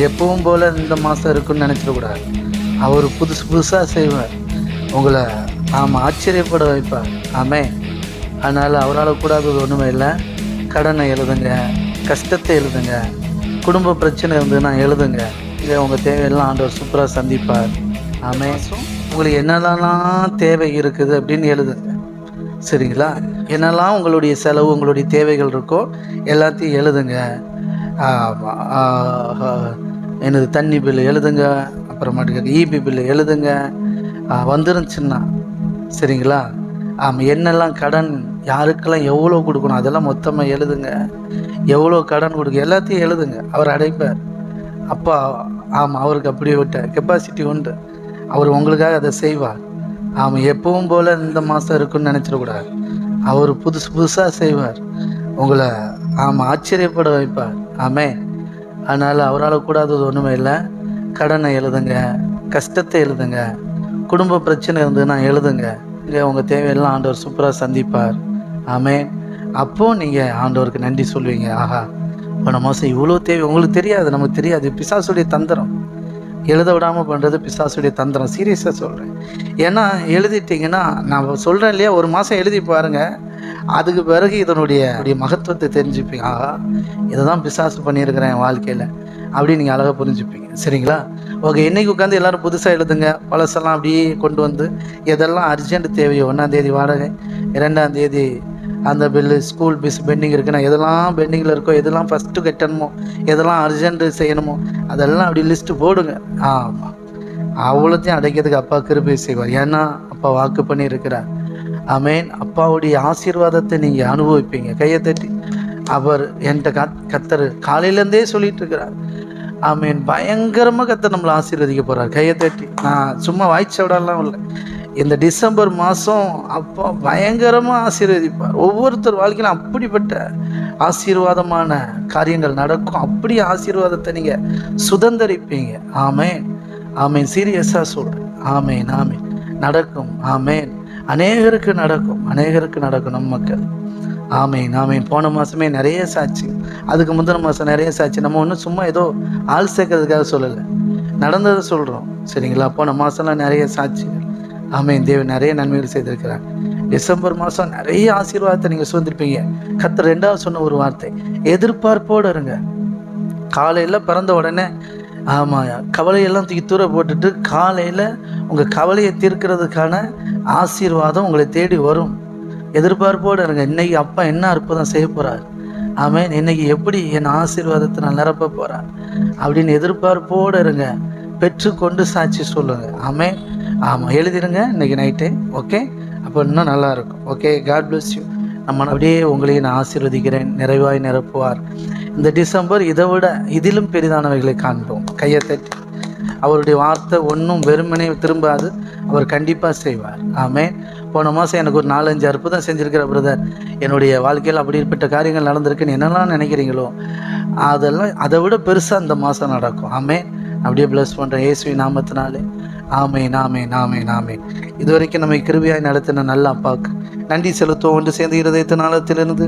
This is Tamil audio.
எப்பவும் போல் இந்த மாதம் இருக்குன்னு நினச்சிடக்கூடாது அவர் புதுசு புதுசாக செய்வார். உங்களை ஆமாம் ஆச்சரியப்பட வைப்பார். ஆமே அதனால் அவரால் கூடாதது ஒன்றுமே இல்லை. கடனை எழுதுங்க. கஷ்டத்தை எழுதுங்க. குடும்ப பிரச்சனை இருந்ததுன்னா எழுதுங்க. இதை உங்கள் தேவையெல்லாம் ஆண்டவர் சூப்பராக சந்திப்பார். ஆமே உங்களுக்கு என்னெல்லாம் தேவை இருக்குது அப்படின்னு எழுதுங்க. சரிங்களா? என்னெல்லாம் உங்களுடைய செலவு உங்களுடைய தேவைகள் இருக்கோ எல்லாத்தையும் எழுதுங்க. ஆமாம் எனது தண்ணி பில்லு எழுதுங்க அப்புறமாட்டுக்கு இபி பில்லு எழுதுங்க. வந்துருந்துச்சுன்னா சரிங்களா? ஆமாம் என்னெல்லாம் கடன் யாருக்கெல்லாம் எவ்வளோ கொடுக்கணும் அதெல்லாம் மொத்தமாக எழுதுங்க. எவ்வளோ கடன் கொடுக்க எல்லாத்தையும் எழுதுங்க. அவர் அடைப்பார். அப்பா ஆமாம் அவருக்கு அப்படியே விட்ட. கெப்பாசிட்டி உண்டு. அவர் உங்களுக்காக அதை செய்வார். ஆமாம் எப்பவும் போல் இந்த மாதம் இருக்குன்னு நினச்சிடக்கூடாது. அவர் புதுசு புதுசாக செய்வார். உங்களை ஆமாம் ஆச்சரியப்பட வைப்பார். ஆமே அதனால் அவரால் கூடாதது ஒன்றுமே இல்லை. கடனை எழுதுங்க. கஷ்டத்தை எழுதுங்க. குடும்ப பிரச்சனை இருந்ததுன்னா எழுதுங்க. இல்லை உங்கள் தேவையெல்லாம் ஆண்டவர் சூப்பராக சந்திப்பார். ஆமே அப்போது நீங்கள் ஆண்டவருக்கு நன்றி சொல்லுவீங்க ஆஹா. போன மாதம் இவ்வளோ தேவை. உங்களுக்கு தெரியாது. நமக்கு தெரியாது. பிசாசுடைய தந்திரம். எழுத விடாமல் பண்ணுறது பிசாசுடைய தந்திரம். சீரியஸாக சொல்கிறேன் ஏன்னா எழுதிட்டிங்கன்னா நான் சொல்கிறேன் இல்லையா? ஒரு மாதம் எழுதி பாருங்கள் அதுக்கு பிறகு இதனுடைய மகத்துவத்தை தெரிஞ்சுப்பீங்க. ஆகா இதை தான் பிசாசு பண்ணியிருக்கிறேன் என் வாழ்க்கையில். அப்படி நீங்கள் அழகாக புரிஞ்சுப்பீங்க. சரிங்களா? ஓகே இன்னைக்கு உட்காந்து எல்லாரும் புதுசாக எழுதுங்க. பழசெல்லாம் அப்படியே கொண்டு வந்து எதெல்லாம் அர்ஜென்ட் தேவையோ ஒன்றாந்தேதி வாடகை இரண்டாம் தேதி அந்த பில்லு ஸ்கூல் பிஸ் பெண்டிங் இருக்குன்னா எதெல்லாம் பெண்டிங்கில் இருக்கோ எதெல்லாம் ஃபஸ்ட்டு கட்டணுமோ எதெல்லாம் அர்ஜென்ட்டு செய்யணுமோ அதெல்லாம் அப்படி லிஸ்ட்டு போடுங்க. ஆமாம் அவ்வளோத்தையும் அடைக்கிறதுக்கு அப்பா கிருபி செய்வார். ஏன்னா அப்பா வாக்கு பண்ணி இருக்கிறார் அமேன் அப்பாவுடைய ஆசீர்வாதத்தை நீங்கள் அனுபவிப்பீங்க. கையை தட்டி. அவர் என்கிட்ட கத் கத்தர் காலையிலேருந்தே சொல்லிட்டு இருக்கிறார் ஆமீன். பயங்கரமாக கத்தர் நம்மளை ஆசீர்வதிக்க போகிறார் கையை தட்டி. நான் சும்மா வாய்ச்ச விடலாம் இல்லை இந்த டிசம்பர் மாதம் அப்பா பயங்கரமாக ஆசீர்வதிப்பார். ஒவ்வொருத்தர் வாழ்க்கையிலும் அப்படிப்பட்ட ஆசீர்வாதமான காரியங்கள் நடக்கும். அப்படி ஆசீர்வாதத்தை நீங்கள் சுதந்திரிப்பீங்க. ஆமேன். ஆமேன். சீரியஸாக சொல்கிறேன் ஆமேன். ஆமேன். நடக்கும். ஆமேன். அநேகருக்கு நடக்கும் அநேகருக்கு நடக்கும் நம்ம மக்கள். ஆமேன் ஆமேன். போன மாதமே நிறைய சாட்சி. அதுக்கு முந்தின மாதம் நிறைய சாட்சி. நம்ம ஒன்றும் சும்மா ஏதோ ஆள் சேர்க்கறதுக்காக சொல்லலை. நடந்ததை சொல்கிறோம் சரிங்களா? போன மாதம்லாம் நிறைய சாட்சிகள் ஆமேன். தேவன் நிறைய நன்மைகள் செய்திருக்கிறாங்க டிசம்பர் மாதம் நிறைய ஆசீர்வாதத்தை நீங்கள் சுதந்திருப்பீங்க கத்த ரெண்டாவது சொன்ன ஒரு வார்த்தை எதிர்பார்ப்போடு இருங்க. காலையில் பிறந்த உடனே ஆமாம் கவலையெல்லாம் தூக்கி தூர போட்டுட்டு காலையில் உங்கள் கவலையை தீர்க்கிறதுக்கான ஆசீர்வாதம் உங்களை தேடி வரும். எதிர்பார்ப்போடு இருங்க. இன்னைக்கு அப்பா என்ன அற்புதம் செய்ய போகிறார் ஆமேன். இன்னைக்கு எப்படி என் ஆசீர்வாதத்தை நான் நிரப்ப போகிறேன் அப்படின்னு எதிர்பார்ப்போடு இருங்க. பெற்றுக்கொண்டு சாட்சி சொல்லுங்க. ஆமே ஆமாம் எழுதிடுங்க இன்னைக்கு நைட்டு. ஓகே? அப்போ இன்னும் நல்லாயிருக்கும் ஓகே? காட் பிளஸ் யூ நம்ம அப்படியே உங்களையும் நான் ஆசீர்வதிக்கிறேன். நிறைவாய் நிரப்புவார். இந்த டிசம்பர் இதை விட இதிலும் பெரிதானவைகளை காண்போம். கையை தட்டி அவருடைய வார்த்தை ஒன்றும் வெறுமனே திரும்பாது. அவர் கண்டிப்பாக செய்வார். ஆமே போன மாதம் எனக்கு ஒரு நாலஞ்சு அற்புதம் செஞ்சுருக்கிற பிரதர். என்னுடைய வாழ்க்கையில் அப்படிப்பட்ட காரியங்கள் நடந்திருக்குன்னு என்னெல்லாம் நினைக்கிறீங்களோ அதெல்லாம் அதை விட பெருசாக அந்த மாதம் நடக்கும். ஆமே அப்படியே ப்ளஸ் பண்ணுறேன் இயேசுவி நாமத்தினாலே. ஆமே நாமே நாமே நாமே இதுவரைக்கும் நம்மை கிருபியாய் நடத்தின நல்ல அப்பாவுக்கு நன்றி செலுத்துவோம் ஒன்று சேர்ந்து இருதயத்தினாலத்திலிருந்து